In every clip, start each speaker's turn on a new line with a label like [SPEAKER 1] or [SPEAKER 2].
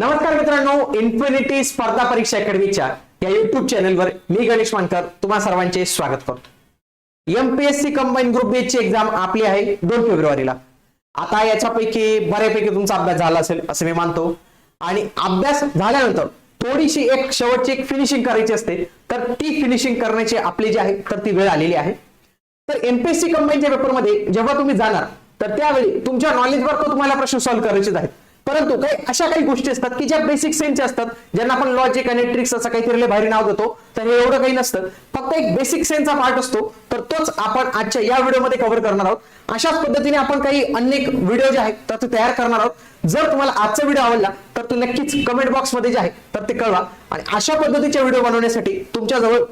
[SPEAKER 1] नमस्कार मित्रांनो इन्फिनिटी स्पर्धा परीक्षा अकॅडमीच्या या युट्यूब चॅनलवर मी गणेश मानकर तुम्हा सर्वांचे स्वागत करतो. एमपीएससी कंबाईन ग्रुप बी ची एक्झाम आपली आहे दोन फेब्रुवारीला. आता याच्यापैकी बऱ्यापैकी तुमचा अभ्यास झाला असेल असं मी मानतो. आणि अभ्यास झाल्यानंतर थोडीशी एक शेवटची एक फिनिशिंग करायची असते तर ती फिनिशिंग करण्याची आपली जी आहे तर ती वेळ आलेली आहे. तर एमपीएससी कंबाईनच्या पेपरमध्ये जेव्हा तुम्ही जाणार तर त्यावेळी तुमच्या नॉलेजवर तो तुम्हाला प्रश्न सॉल्व्ह करायचेच आहेत. परंतु काही अशा काही गोष्टी असतात की ज्या बेसिक सेन्सच्या असतात ज्यांना आपण लॉजिक आणि ट्रिक्स असं काहीतरी बाहेर भारी नाव देतो तर हे एवढं काही नसतं. फक्त एक बेसिक सेन्सचा पार्ट असतो तर तोच आपण आजच्या या व्हिडिओमध्ये कव्हर करणार आहोत. अशाच पद्धतीने आपण काही अनेक व्हिडिओ जे आहेत तर ते तयार करणार आहोत. जर तुम्हाला आजचा व्हिडिओ आवडला तर तो नक्कीच कमेंट बॉक्समध्ये जे आहे तर ते कळवा. आणि अशा पद्धतीचे व्हिडिओ बनवण्यासाठी तुमच्याजवळ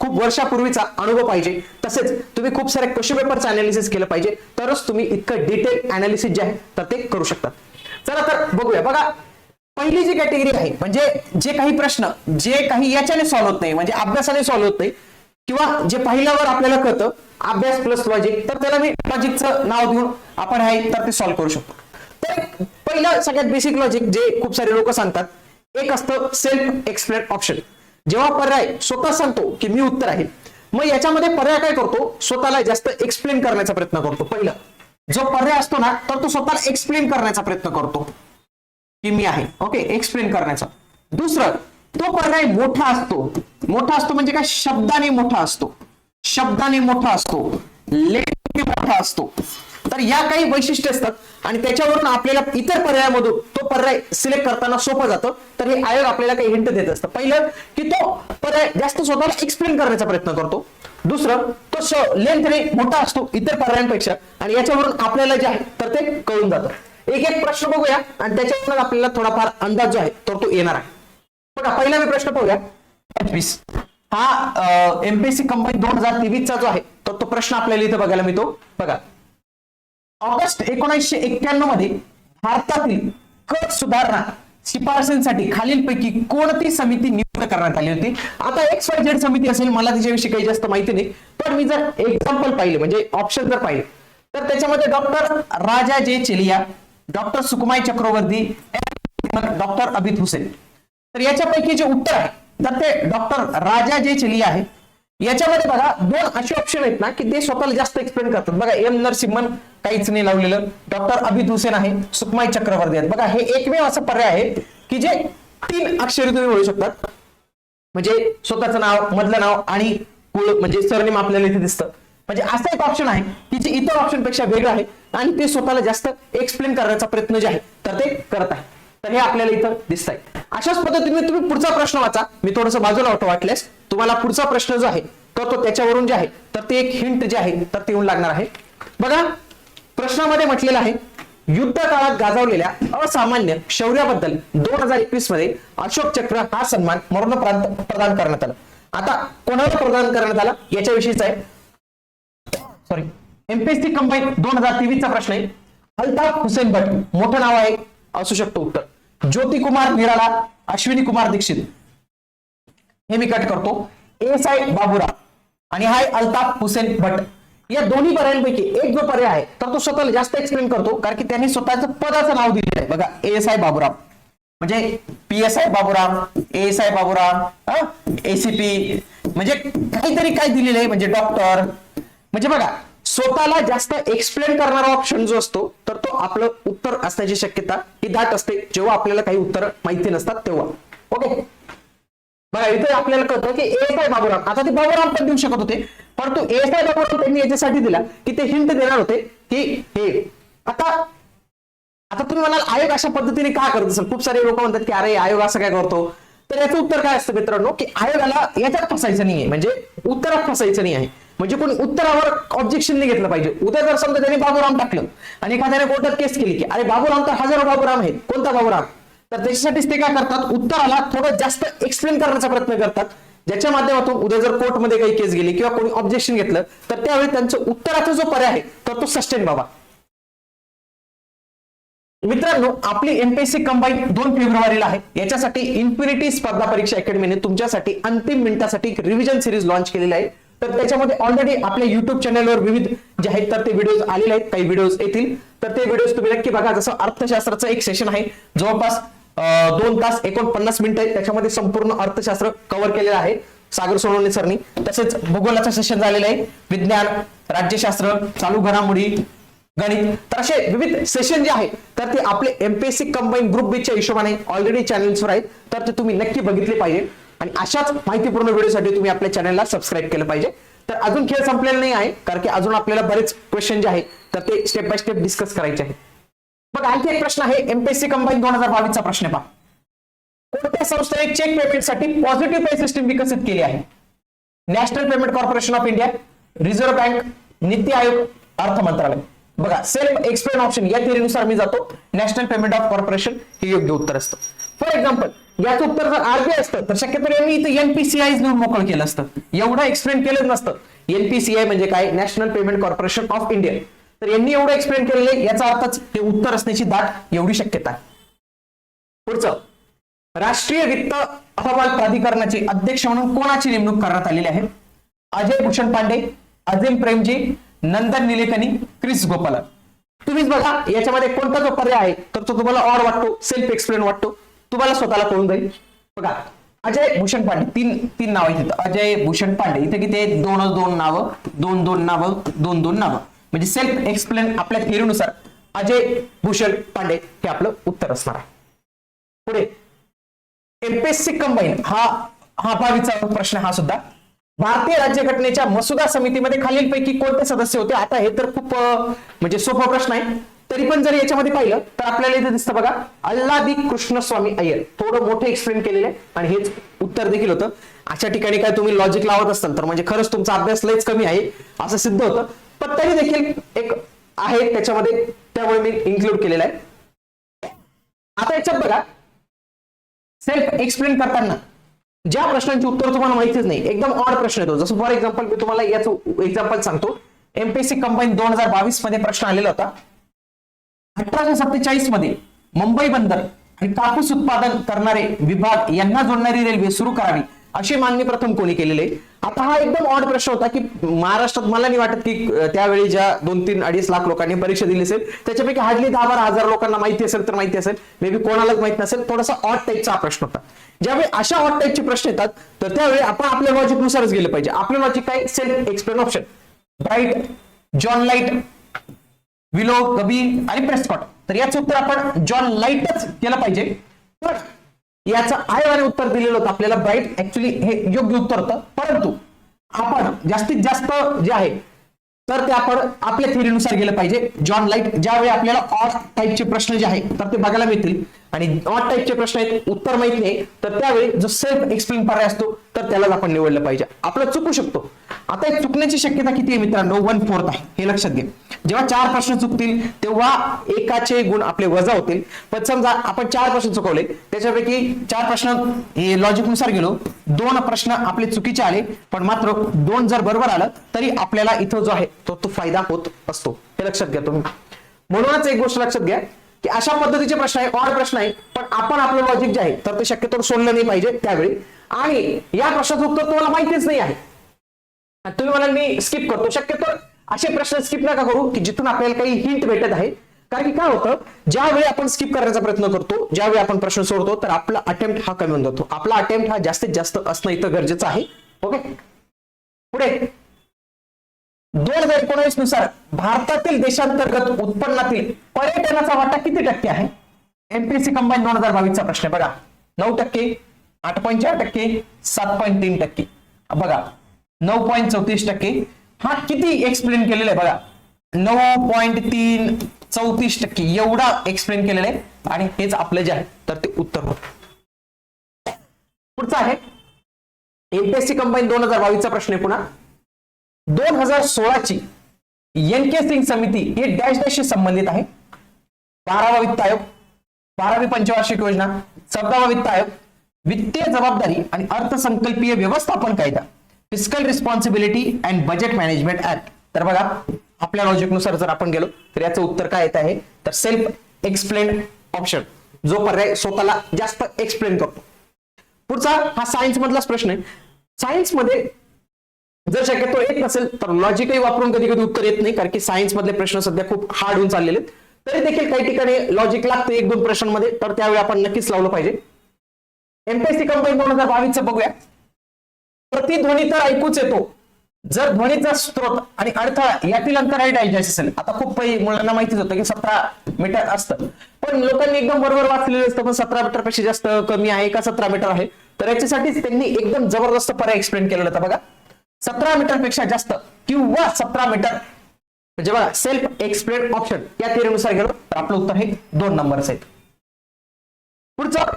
[SPEAKER 1] खूप वर्षापूर्वीचा अनुभव पाहिजे. तसेच तुम्ही खूप सारे क्वेश्चन पेपरचं अनालिसिस केलं पाहिजे. तरच तुम्ही इतकं डिटेल अनालिसिस जे आहे तर ते करू शकता. चला तर बघूया. बघा पहिली जी कॅटेगरी आहे म्हणजे जे काही प्रश्न जे काही याच्याने सॉल्व्ह होत नाही म्हणजे अभ्यासाने सॉल्व्ह होत नाही किंवा जे पहिल्यावर आपल्याला कळतं अभ्यास प्लस लॉजिक तर त्याला मी लॉजिकचं नाव देऊन आपण आहे तर ते सॉल्व्ह करू शकतो. तर पहिलं सगळ्यात बेसिक लॉजिक जे खूप सारे लोक सांगतात एक असतं सेल्फ एक्सप्लेन ऑप्शन जेव्हा पर्याय स्वतः सांगतो की मी उत्तर आहे मग याच्यामध्ये पर्याय काय करतो? स्वतःला जास्त एक्सप्लेन करण्याचा प्रयत्न करतो पहिलं. जो पर्याय असतो ना तर तो स्वतःला एक्सप्लेन करण्याचा प्रयत्न करतो. की मी आहे. ओके एक्सप्लेन करण्याचा. दुसरं तो पर्याय मोठा असतो. मोठा असतो म्हणजे काय? शब्दाने मोठा असतो. शब्दाने मोठा असतो. लेखने मोठा असतो. तर या काही वैशिष्ट्य असतात. आणि त्याच्यावरून आपल्याला इतर पर्यायामधून तो पर्याय सिलेक्ट करताना सोपं जातं. तर हे आयोग आपल्याला काही हिंट देत असतं. पहिलं की तो पर्याय जास्त स्वतःला एक्सप्लेन करण्याचा प्रयत्न करतो. दुसरं तो लेंथने मोठा असतो इतर पर्यायांपेक्षा. आणि याच्यावरून आपल्याला जे आहे तर ते कळून जातं. एक एक प्रश्न बघूया. आणि त्याच्यावरून आपल्याला थोडाफार अंदाज जो आहे तर तो येणार आहे. बघा पहिला मी प्रश्न पाहूया. पंचवीस हा एमपीएससी कंपनी दोन हजार तेवीसचा जो आहे तर तो प्रश्न आपल्याला इथं बघायला मिळतो. बघा ऑगस्ट एकोणीसशे एक्क्याण्णवमध्ये भारतातील कर सुधारणा शिफारसींसाठी खालीलपैकी कोणती समिती नियुक्त करण्यात आली होती? आता एक्स वाय झेड समिती असेल मला तिच्याविषयी काही जास्त माहिती नाही पण मी जर एक्झाम्पल पाहिले म्हणजे ऑप्शन जर पाहिले तर त्याच्यामध्ये doctor Raja J Chelliah doctor Sukhamoy Chakravarty doctor Abid Hussain. तर याच्यापैकी जे उत्तर आहे तर ते डॉक्टर राजा जे चेलिया आहे याच्यामध्ये बघा दोन असे ऑप्शन आहेत ना की ते स्वतःला जास्त एक्सप्लेन करतात. बघा एम नरसिम्हन काहीच नाही लावलेलं. डॉक्टर अभित हुसेन आहे सुकमाई चक्रवर्ती आहेत. बघा हे एकमेव असं पर्याय आहे की जे तीन अक्षरी तुम्ही म्हणू शकतात. म्हणजे स्वतःचं नाव मधलं नाव आणि कुळ म्हणजे सरनेम आपल्याला इथे दिसतं. म्हणजे असं एक ऑप्शन आहे की जे इतर ऑप्शनपेक्षा वेगळं आहे आणि ते स्वतःला जास्त एक्सप्लेन करण्याचा प्रयत्न जे आहे तर ते करत आहे. तर हे आपल्याला इथं दिसत आहे अशाच पद्धतीने तुम्ही पुढचा प्रश्न वाचा. मी थोडस बाजूला वाटतो वाटल्यास. तुम्हाला पुढचा प्रश्न जो आहे तर तो त्याच्यावरून जे आहे तर ते एक हिंट जे आहे तर ते येऊन लागणार आहे. बघा प्रश्नामध्ये म्हटलेलं आहे युद्ध काळात गाजवलेल्या असामान्य शौर्याबद्दल दोन हजार एकवीसमध्ये अशोक चक्र हा सन्मान मरणोपरांत प्रदान करण्यात आला. आता कोणाला प्रदान करण्यात आला? याच्याविषयीच आहे. सॉरी एमपीएससी कंबाईन दोन हजार तेवीसचा प्रश्न आहे. अल्ताफ हुसेन भट मोठं नाव आहे असू शकतो उत्तर. ज्योती कुमार निराळा अश्विनी कुमार दीक्षित. हे मी कट करतो. एस आय बाबूराव आणि हाय अल्ताफ हुसेन भट या दोन्ही पर्यायांपैकी एक जो पर्याय आहे तर तो स्वतःला जास्त एक्सप्लेन करतो कारण की त्यांनी स्वतःचं पदाचं नाव दिलेलं आहे. बघा एस आय बाबुराम म्हणजे P S I Baburao S I Baburao ACP म्हणजे काहीतरी काय दिलेलं आहे म्हणजे डॉक्टर म्हणजे बघा स्वतःला जास्त एक्सप्लेन करणारा ऑप्शन जो असतो तर तो आपलं उत्तर असण्याची शक्यता ही दाट असते. जेव्हा आपल्याला काही उत्तर माहिती नसतात तेव्हा. ओके बघा इथे आपल्याला कळतं की एस आय बाबूराम आता ते बाबूराम पण देऊ शकत होते. परंतु एस आय बाबूराम त्यांनी याच्यासाठी दिला? की ते हिंट देणार होते की हे आता आता तुम्ही म्हणाल आयोग अशा पद्धतीने का करत असेल? खूप सारे लोक म्हणतात की अरे आयोग असं काय करतो? तर याचं उत्तर काय असतं मित्रांनो? की आयोगाला याच्यात फसायचं नाहीये. म्हणजे उत्तरात फसायचं नाही आहे. म्हणजे कोणी उत्तरावर ऑब्जेक्शन नाही घेतलं पाहिजे. उद्या जर समजा त्याने बाबूराम टाकलं. आणि एखाद्याने कोर्टात केस केली की अरे बाबूराम तर हजारो बाबूराम आहेत. कोणता बाबूराम? तर त्याच्यासाठीच ते काय करतात? उत्तराला थोडं जास्त एक्सप्लेन करण्याचा प्रयत्न करतात. ज्याच्या माध्यमातून उद्या जर कोर्टमध्ये काही केस गेली किंवा कोणी ऑब्जेक्शन घेतलं तर त्यावेळी त्यांचं उत्तराचा जो पर्याय आहे तर तो सस्टेन बाबा. मित्रांनो आपली एमपीएससी कंबाईन दोन फेब्रुवारीला आहे. याच्यासाठी इन्फिनिटी स्पर्धा परीक्षा अकॅडमीने तुमच्यासाठी अंतिम मिनिटासाठी रिव्हिजन सिरीज लॉन्च केलेली आहे. तर त्याच्यामध्ये ऑलरेडी आपल्या युट्यूब चॅनलवर विविध जे आहेत तर ते व्हिडिओज आलेले आहेत. काही व्हिडिओज येतील. तर ते व्हिडिओज तुम्ही नक्की बघा. जसं अर्थशास्त्राचं एक सेशन आहे. जवळपास दोन तास एकोणपन्नास मिनिटं आहेत. त्याच्यामध्ये संपूर्ण अर्थशास्त्र कव्हर केलेलं आहे. सागर सोनवणे सरनी. तसेच भूगोलाचं सेशन झालेलं आहे. विज्ञान राज्यशास्त्र चालू घडामोडी गणित. तर असे विविध सेशन जे आहे तर ते आपले एमपीएससी कंबाईन ग्रुप बीच्या हिशोबाने ऑलरेडी चॅनल्सवर आहेत. तर ते तुम्ही नक्की बघितले पाहिजे. आणि अशाच माहितीपूर्ण व्हिडिओसाठी तुम्ही आपल्या चॅनलला सबस्क्राईब केलं पाहिजे. तर अजून खेळ संपलेला नाही आहे कारण की अजून आपल्याला बरेच क्वेश्चन जे आहे तर ते स्टेप बाय स्टेप डिस्कस करायचे आहेत. मग आणखी एक प्रश्न आहे एमपीएससी कंबाईन दोन हजार बावीसचा प्रश्न पहा. कोणत्या संस्थेने चेक पेमेंटसाठी पॉझिटिव्ह पे सिस्टीम विकसित केली आहे? National Payment Corporation of India Reserve Bank NITI Aayog अर्थ मंत्रालय बघा सेल्फ एक्सप्लेन ऑप्शन या थिअरीनुसार मी जातो. नॅशनल पेमेंट ऑफ कॉर्पोरेशन हे योग्य उत्तर असतं. फॉर एक्झाम्पल याचं उत्तर जर आरबीआय असतं तर शक्यतो यांनी इथं एनपीसीआय घेऊन मोकळं केलं असतं. एवढं एक्सप्लेन केलं नसतं. एनपीसीआय म्हणजे काय? National Payment Corporation of India तर यांनी एवढं एक्सप्लेन केलेलं आहे याचा अर्थच ते उत्तर असण्याची दाट एवढी शक्यता आहे. पुढचं. राष्ट्रीय वित्त अहवाल प्राधिकरणाचे अध्यक्ष म्हणून कोणाची नेमणूक करण्यात आलेली आहे? अजय भूषण पांडे अजिम प्रेमजी नंदन निलेकनी क्रिस गोपालन. तुम्हीच बघा याच्यामध्ये कोणता जो पर्याय आहे तर तो तुम्हाला ऑड वाटतो सेल्फ एक्सप्लेन वाटतो. तुम्हाला स्वतःला कळून जाईल. बघा अजय भूषण पांडे तीन तीन नाव आहेत अजय भूषण पांडे इथे किती आहेत? दोनच दोन नावं दोन दोन नावं दोन दोन नावं. म्हणजे सेल्फ एक्सप्लेन आपल्या थिअरीनुसार अजय भूषण पांडे हे आपलं उत्तर असणार आहे. पुढे एमपीएससी कंबाईन हा हा भावीचा प्रश्न हा सुद्धा. भारतीय राज्यघटनेच्या मसुदा समितीमध्ये खालीलपैकी कोणते सदस्य होते? आता हे तर खूप म्हणजे सोपा प्रश्न आहे. तरी पण जर याच्यामध्ये पाहिलं तर आपल्याला इथे दिसतं बघा अल्लादी कृष्णस्वामी अय्यर. थोडं मोठं एक्सप्लेन केलेलं आहे आणि हेच उत्तर देखील होतं. अशा ठिकाणी काय तुम्ही लॉजिक लावत असाल तर म्हणजे खरंच तुमचा अभ्यास लयच कमी आहे असं सिद्ध होतं. पण तरी देखील एक आहे त्याच्यामध्ये त्यामुळे मी इन्क्लूड केलेलं आहे. आता याच्यात बघा सेल्फ एक्सप्लेन करताना ज्या प्रश्नांची उत्तर तुम्हाला माहितीच नाही एकदम ऑड प्रश्न येतो. जसं फॉर एक्झाम्पल मी तुम्हाला याचं एक्झाम्पल सांगतो. एमपीएससी कंबाईन दोन हजार बावीसमध्ये प्रश्न आलेला होता. अठराशे सत्तेचाळीसमध्ये मुंबई बंदर आणि कापूस उत्पादन करणारे विभाग यांना जोडणारी रेल्वे सुरू करावी अशी मागणी प्रथम कोणी केलेली आहे? आता हा एकदम ऑड प्रश्न होता की महाराष्ट्रात मला नाही वाटत की त्यावेळी ज्या दोन तीन अडीच लाख लोकांनी परीक्षा दिली असेल त्याच्यापैकी हार्डली दहा बारा हजार लोकांना माहिती असेल तर माहिती असेल. मे बी कोणालाच माहीत नसेल. थोडासा ऑड टाईपचा हा प्रश्न होता. ज्यावेळी अशा ऑड टाईपचे प्रश्न येतात तर त्यावेळी आपण आपल्या लॉजिकनुसारच गेलं पाहिजे. आपलं लॉजिक काय? Self explain option right John light willow gabby आणि प्रेस्कॉट. तर याचं उत्तर आपण जॉन लाईटच केलं पाहिजे. पण याचं आयोगाने उत्तर दिलेलं होतं आपल्याला ब्राईट. ऍक्च्युली हे योग्य उत्तर होतं. परंतु आपण जास्तीत जास्त जे आहे तर ते आपण आपल्या थिअरीनुसार गेलं पाहिजे. जॉन लाइट ज्यावेळी आपल्याला ऑड टाईपचे प्रश्न जे आहेत तर ते बघायला मिळतील. आणि ऑट टाईपचे प्रश्न आहेत उत्तर माहीत नाही. तर त्यावेळी जो सेल्फ एक्सप्लेन पर्याय असतो तर त्यालाच आपण निवडलं पाहिजे. आपलं चुकू शकतो. आता एक चुकण्याची शक्यता किती आहे मित्रांनो? वन फोर्थ आहे. हे लक्षात घे जेव्हा चार प्रश्न चुकतील तेव्हा एकाचे गुण आपले वजा होतील. पण समजा आपण चार प्रश्न चुकवले त्याच्यापैकी चार प्रश्न हे लॉजिकनुसार गेलो. दोन प्रश्न आपले चुकीचे आले पण मात्र दोन जर बरोबर आलं तरी आपल्याला इथं जो आहे तो तो फायदा होत असतो. हे लक्षात घ्या तुम्ही. म्हणूनच एक गोष्ट लक्षात घ्या. की अशा पद्धतीचे प्रश्न आहे ऑड प्रश्न आहे पण आपण आपलं लॉजिक जे आहे तर ते शक्यतो सोडलं नाही पाहिजे त्यावेळी. आणि या प्रश्नाचं उत्तर तुम्हाला माहितीच नाही आहे. तुम्ही मला मी स्किप करतो. शक्यतो असे प्रश्न स्किप नका करू की जिथून आपल्याला काही हिंट भेटत आहे. कारण की काय होतं ज्यावेळी आपण स्किप करण्याचा प्रयत्न करतो ज्यावेळी आपण प्रश्न सोडतो तर आपला अटेम्प्ट हा कमी होऊन जातो. आपला अटेम्प्ट हा जास्तीत जास्त असणं इथं गरजेचं आहे. ओके पुढे. दोन हजार एकोणवीसनुसार भारतातील देशांतर्गत उत्पन्नातील पर्यटनाचा वाटा किती टक्के आहे? एमपीएससी कंबाईन दोन हजार बावीसचा प्रश्न बघा नऊ टक्के आठ पॉईंट चार टक्के सात पॉईंट तीन टक्के. बघा नऊ पॉईंट चौतीस टक्के. हा किती एक्सप्लेन केलेला आहे? बघा नऊ पॉईंट तीन चौतीस टक्के. एवढा एक्सप्लेन केलेला आहे. आणि हेच आपलं जे आहे तर ते उत्तर होत. पुढचं आहे. एमपीएससी कंबाईन दोन हजार बावीसचा प्रश्न आहे पुन्हा. दोन हजार सोळाची एन के सिंग समिती ही डॅश डॅशशी संबंधित आहे. बारावा वित्त आयोग बारावी पंचवार्षिक योजना चौदावा वित्त आयोग वित्तीय जबाबदारी आणि अर्थसंकल्पीय व्यवस्थापन कायदा fiscal responsibility and budget management act तर बघा आपल्या लॉजिकनुसार जर आपण गेलो तर याचं उत्तर काय येत आहे? तर सेल्फ एक्सप्लेन ऑप्शन जो पर्याय स्वतःला जास्त एक्सप्लेन करतो. पुढचा हा सायन्स मधलाच प्रश्न आहे. सायन्समध्ये जर शक्यतो येत नसेल तर लॉजिकही वापरून कधी कधी उत्तर येत नाही कारण की सायन्स मधले प्रश्न सध्या खूप हार्ड होऊन चाललेले आहेत. तरी देखील काही ठिकाणी लॉजिक लागते एक दोन प्रश्नांमध्ये तर त्यावेळी आपण नक्कीच लावलं पाहिजे. एमपीएससी कंपनी दोन हजार बावीसचं बघूया. प्रतिध्वनी तर ऐकूच येतो. जर ध्वनीचा स्त्रोत आणि अडथळा यातील अंतर आहे असेल आता खूप काही मुलांना माहितीच होतं की सतरा मीटर असतं. पण लोकांनी एकदम बरोबर वाचलेलं असतं पण सतरा मीटरपेक्षा जास्त कमी आहे का सतरा मीटर आहे? तर याच्यासाठीच त्यांनी एकदम जबरदस्त पर्याय एक्सप्लेन केलेला होता बघा. सतरा मीटरपेक्षा जास्त किंवा सतरा मीटर म्हणजे बघा सेल्फ एक्सप्लेन ऑप्शन या थिअरीनुसार गेलो तर आपलं उत्तर हे दोन नंबरच आहेत. पुढचं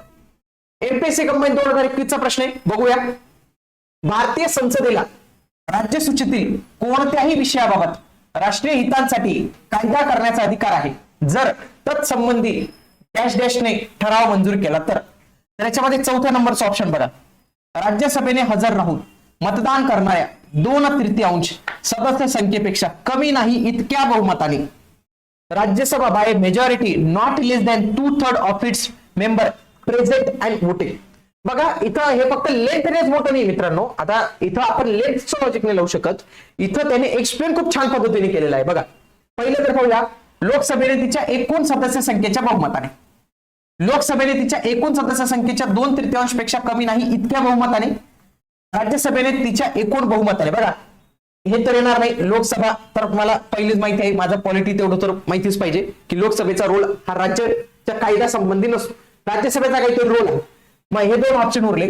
[SPEAKER 1] एमपीएससी कंपनी दोन हजार एकवीसचा प्रश्न आहे बघूया. भारतीय संसदेला राज्यसूचीतील कोणत्याही विषयाबाबत राष्ट्रीय हितांसाठी कायदा करण्याचा अधिकार आहे. जर तत्संबंधी डॅश डॅशने ठराव मंजूर केला तर. तर याच्यामध्ये चौथ्या नंबरचा ऑप्शन बघा. राज्यसभेने हजर राहून मतदान करणाऱ्या दोन तृतीयांश सदस्य संख्येपेक्षा कमी नाही इतक्या बहुमताने. Rajya Sabha by majority not less than two third of its member present and voting बघा इथं हे फक्त लेंथनेच मोठं नाही मित्रांनो. आता इथं आपण लेंथचं लॉजिक नाही लावू शकत. इथं त्याने एक्सप्लेन खूप छान पद्धतीने केलेलं आहे. बघा पहिलं तर पाहूया लोकसभेने तिच्या एकूण सदस्य संख्येच्या बहुमताने. लोकसभेने तिच्या एकूण सदस्य संख्येच्या दोन तृतीयांशपेक्षा कमी नाही इतक्या बहुमताने. राज्यसभेने तिच्या एकूण बहुमताने बघा हे तर येणार नाही. लोकसभा तर मला पहिलीच माहिती आहे माझं पॉलिटी तेवढं तर माहितीच पाहिजे की लोकसभेचा रोल हा राज्याच्या कायदा संबंधी नसतो. राज्यसभेचा काहीतरी रोल आहे. मग हे दोन ऑप्शन उरले.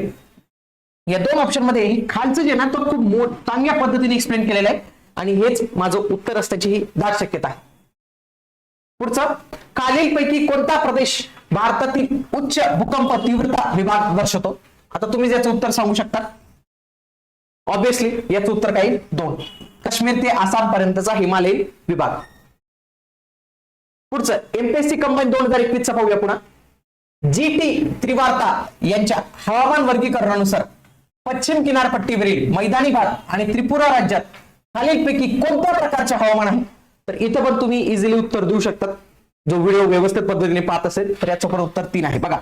[SPEAKER 1] या दोन ऑप्शनमध्ये खालचं जे ना तो खूप मोठ चांगल्या पद्धतीने एक्सप्लेन केलेलं आहे. आणि हेच माझं उत्तर असण्याची ही दाट शक्यता आहे. पुढचं खालीलपैकी कोणता प्रदेश भारतातील उच्च भूकंप तीव्रता विभाग दर्शवतो? आता तुम्ही याचं उत्तर सांगू शकता. ऑब्विसली याचं उत्तर काही दोन. काश्मीर ते आसाम पर्यंतचा हिमालयी विभाग. पुढचं एमपीएससी कंबाईन दोन हजार एकवीसचा पाहूया पुन्हा. जी टी त्रिवार्ता यांच्या हवामान वर्गीकरणानुसार पश्चिम किनारपट्टीवरील मैदानी भाग आणि त्रिपुरा राज्यात खालीलपैकी कोणत्या प्रकारचे हवामान आहे? तर इथं पण तुम्ही इझिली उत्तर देऊ शकतात. जो व्हिडिओ व्यवस्थित पद्धतीने पाहत असेल तर याचं पण उत्तर तीन आहे. बघा.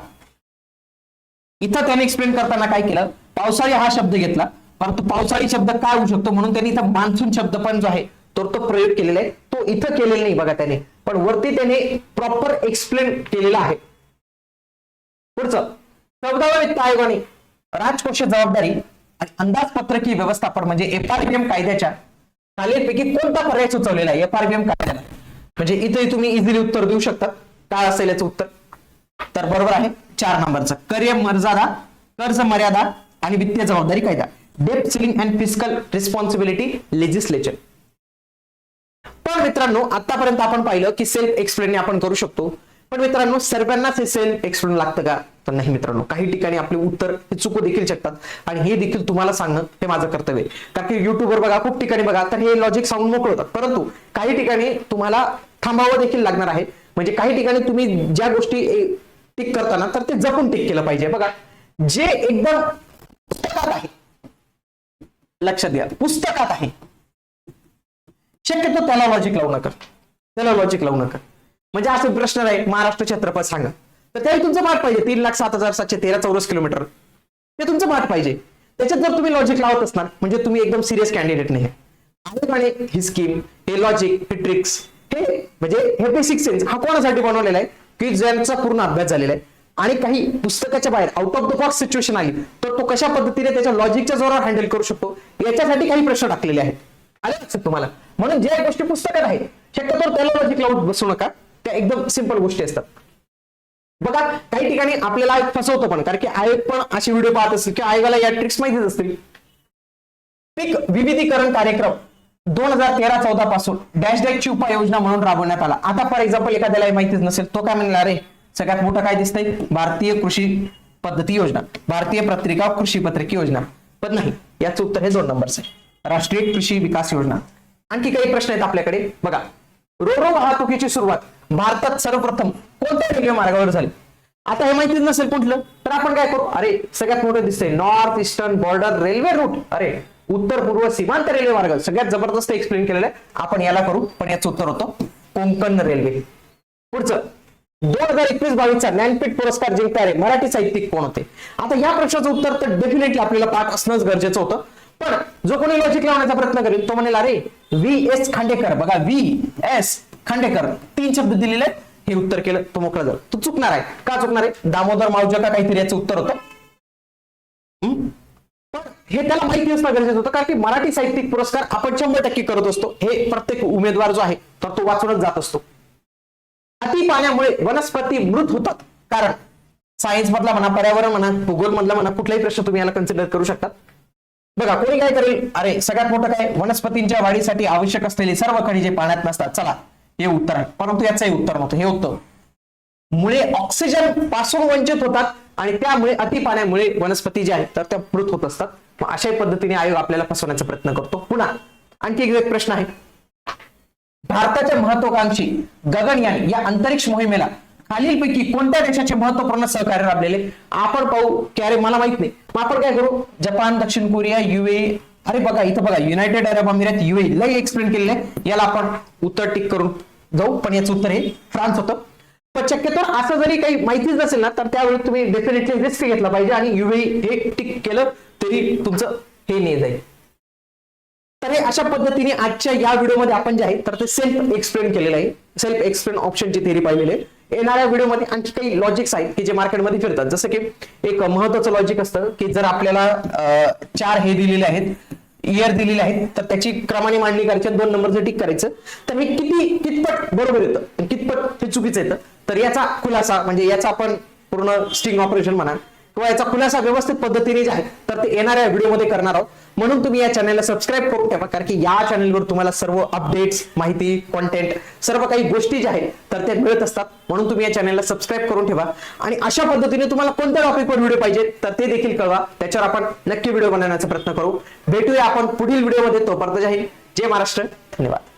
[SPEAKER 1] इथं त्याने एक्सप्लेन करताना काय केलं? पावसाळी हा शब्द घेतला. परंतु पावसाळी शब्द काय होऊ शकतो म्हणून त्यांनी इथं मान्सून शब्द पण जो आहे तर तो प्रयोग केलेला आहे. तो इथं केलेला नाही बघा त्याने. पण वरती त्याने प्रॉपर एक्सप्लेन केलेला आहे. पुढचं. चौदाव्या वित्त आयोगाने राजकोषीय जबाबदारी आणि अंदाजपत्रकीय व्यवस्थापन म्हणजे एफआरबीएम कायद्याच्या खालीलपैकी कोणता पर्याय सुचवलेला आहे? एफआरबीएम कायद्याला म्हणजे इथे तुम्ही इझिली उत्तर देऊ शकता. काय असेल याचं उत्तर? तर बरोबर आहे चार नंबरचं. कर्य मर्यादा कर्ज मर्यादा आणि वित्तीय जबाबदारी कायदा. Debt ceiling and physical responsibility legislature पण मित्रांनो आतापर्यंत आपण पाहिलं की सेल्फ एक्सप्लेन आपण करू शकतो. पण मित्रांनो सर्वांनाच हे सेल्फ एक्सप्लेन लागतं का? तर नाही मित्रांनो. काही ठिकाणी आपले उत्तर हे चुकू देखील शकतात. आणि हे देखील तुम्हाला सांगणं हे माझं कर्तव्य कारण की युट्यूबवर बघा खूप ठिकाणी बघा तर हे लॉजिक सांगून मोकळ होतात परंतु काही ठिकाणी तुम्हाला थांबावं देखील लागणार आहे. म्हणजे काही ठिकाणी तुम्ही ज्या गोष्टी टिक करताना तर ते जपून टिक केलं पाहिजे. बघा जे एकदम आहे लक्षात घ्या. पुस्तकात आहे. शक्यतो त्याला लॉजिक लावू नका. त्याला लॉजिक लावू नका. म्हणजे असे प्रश्न आहे महाराष्ट्र क्षेत्रफळ सांगा. तर त्याही तुमचं पाठ पाहिजे. तीन लाख सात हजार सातशे तेरा चौरस किलोमीटर. ते तुमचं पाठ पाहिजे. त्याच्यात जर तुम्ही लॉजिक लावत असणार म्हणजे तुम्ही एकदम सिरियस कॅन्डिडेट नाही. आहे ही स्कीम हे लॉजिक हे ट्रिक्स हे म्हणजे हे बेसिक सेन्स हा कोणासाठी बनवलेला आहे? की ज्यांचा पूर्ण अभ्यास झालेला आहे. आणि काही पुस्तकाच्या बाहेर out of the box situation आली तर तो कशा पद्धतीने त्याच्या लॉजिकच्या जोरावर हँडल करू शकतो? याच्यासाठी काही प्रश्न टाकलेले आहेत. आले लक्षात तुम्हाला? म्हणून ज्या गोष्टी पुस्तकात आहेत शक्यतो त्याला लॉजिक लावून बसू नका. त्या एकदम सिंपल गोष्टी असतात. बघा काही ठिकाणी आपल्याला फसवतो पण कारण की आयोग पण असे व्हिडिओ पाहत असतील किंवा आयोगाला या ट्रिक्स माहितीच असतील. पीक विविधीकरण कार्यक्रम दोन हजार तेरा चौदा पासून डॅश डॅशची उपाययोजना म्हणून राबवण्यात आला. आता फॉर एक्झाम्पल एखाद्याला माहितीच नसेल तो काय म्हणला रे सगळ्यात मोठं काय दिसतंय? भारतीय कृषी पद्धती योजना. भारतीय पत्रिका कृषी पत्रिका योजना. पण नाही याचं उत्तर हे दोन नंबरच आहे. राष्ट्रीय कृषी विकास योजना. आणखी काही प्रश्न आहेत आपल्याकडे? बघा रोरो वाहतुकीची सुरुवात भारतात सर्वप्रथम कोणत्या रेल्वे मार्गावर झाली? आता हे माहितीच नसेल कुठलं तर आपण काय करू? अरे सगळ्यात मोठं दिसतंय north eastern border railway route अरे उत्तर पूर्व सीमांत रेल्वे मार्ग. सगळ्यात जबरदस्त एक्सप्लेन केलेलं आहे. आपण याला करू पण याचं उत्तर होतं कोंकण रेल्वे. पुढचं दोन हजार एकवीस बावीसचा ज्ञानपीठ पुरस्कार जिंकणारे मराठी साहित्यिक कोण होते? आता या प्रश्नाचं उत्तर तर डेफिनेटली आपल्याला पाठ असणंच गरजेचं होतं. पण जो कोणी लॉजिक लावण्याचा प्रयत्न करेल तो म्हणेल अरे व्ही एस खांडेकर बघा व्ही एस खांडेकर तीन शब्द दिलेले आहेत हे उत्तर केलं तो मोकळा झालं. तू चुकणार आहे. का चुकणार आहे? दामोदर मावजा का काहीतरी याचं उत्तर होतं? पण हे त्याला माहिती असणं गरजेचं होतं कारण की मराठी साहित्यिक पुरस्कार आपण शंभर टक्के करत असतो. हे प्रत्येक उमेदवार जो आहे तर तो वाचूनच जात असतो. अति पाण्यामुळे वनस्पती मृत होतात. कारण सायन्स मधला म्हणा पर्यावरण म्हणा भूगोल मधला म्हणा कुठलाही प्रश्न तुम्ही याला कन्सिडर करू शकता बघा कोणी काय करेल? अरे सगळ्यात मोठं काय? वनस्पतींच्या वाढीसाठी आवश्यक असलेले सर्व खनिजे पाण्यात नसतात. चला हे उत्तर आहे परंतु याचंही उत्तर नव्हतं हे उत्तर. मुळे ऑक्सिजनपासून वंचित होतात आणि त्यामुळे अति पाण्यामुळे वनस्पती ज्या आहेत तर त्या मृत होत असतात. मग अशाही पद्धतीने आयोग आपल्याला फसवण्याचा प्रयत्न करतो. पुन्हा आणखी एक प्रश्न आहे. भारताच्या महत्वाकांक्षी गगनयान या अंतरिक्ष मोहिमेला खालीलपैकी कोणत्या देशाचे महत्त्वपूर्ण सहकार्य लाभलेले आपण पाहू. की अरे मला माहीत नाही. मग आपण काय करू? जपान दक्षिण कोरिया युए अरे बघा इथं बघा युनायटेड अरब अमिरात युए लय एक्सप्लेन केलेले याला आपण उत्तर टिक करून जाऊ. पण याचं उत्तर हे फ्रान्स होतं. पण शक्यतो असं जरी काही माहितीच नसेल ना तर त्यावेळी तुम्ही डेफिनेटली रिस्क घेतला पाहिजे आणि युए हे टिक केलं तरी तुमचं हे नाही जाईल. तर हे अशा पद्धतीने आजच्या या व्हिडिओमध्ये आपण जे आहे तर ते सेल्फ एक्सप्लेन केलेलं आहे. सेल्फ एक्सप्लेन ऑप्शनची थेरी पाहिलेली आहे. येणाऱ्या व्हिडिओमध्ये आणखी काही लॉजिक्स आहेत की जे मार्केटमध्ये फिरतात. जसं की एक महत्वाचं लॉजिक असतं की जर आपल्याला चार हे दिलेले आहेत इयर दिलेले आहेत तर त्याची क्रमाने मांडणी करायची दोन नंबरचं टिक करायचं. तर हे किती कितपत बरोबर येतं कितपत हे चुकीचं येतं? तर याचा खुलासा म्हणजे याचा आपण पूर्ण स्टिंग ऑपरेशन म्हणा किंवा याचा खुलासा व्यवस्थित पद्धतीने जे आहे तर ते येणाऱ्या व्हिडिओमध्ये करणार आहोत. म्हणून तुम्ही या चॅनलला सबस्क्राईब करून ठेवा कारण की या चॅनलवर तुम्हाला सर्व अपडेट्स माहिती कॉन्टेंट सर्व काही गोष्टी ज्या आहेत तर त्या मिळत असतात. म्हणून तुम्ही या चॅनलला सबस्क्राईब करून ठेवा. आणि अशा पद्धतीने तुम्हाला कोणत्या टॉपिकवर व्हिडिओ पाहिजे तर ते देखील कळवा. त्याच्यावर आपण नक्की व्हिडिओ बनवण्याचा प्रयत्न करू. भेटूया आपण पुढील व्हिडिओमध्ये तोपर्यंत जाईल जय महाराष्ट्र. धन्यवाद.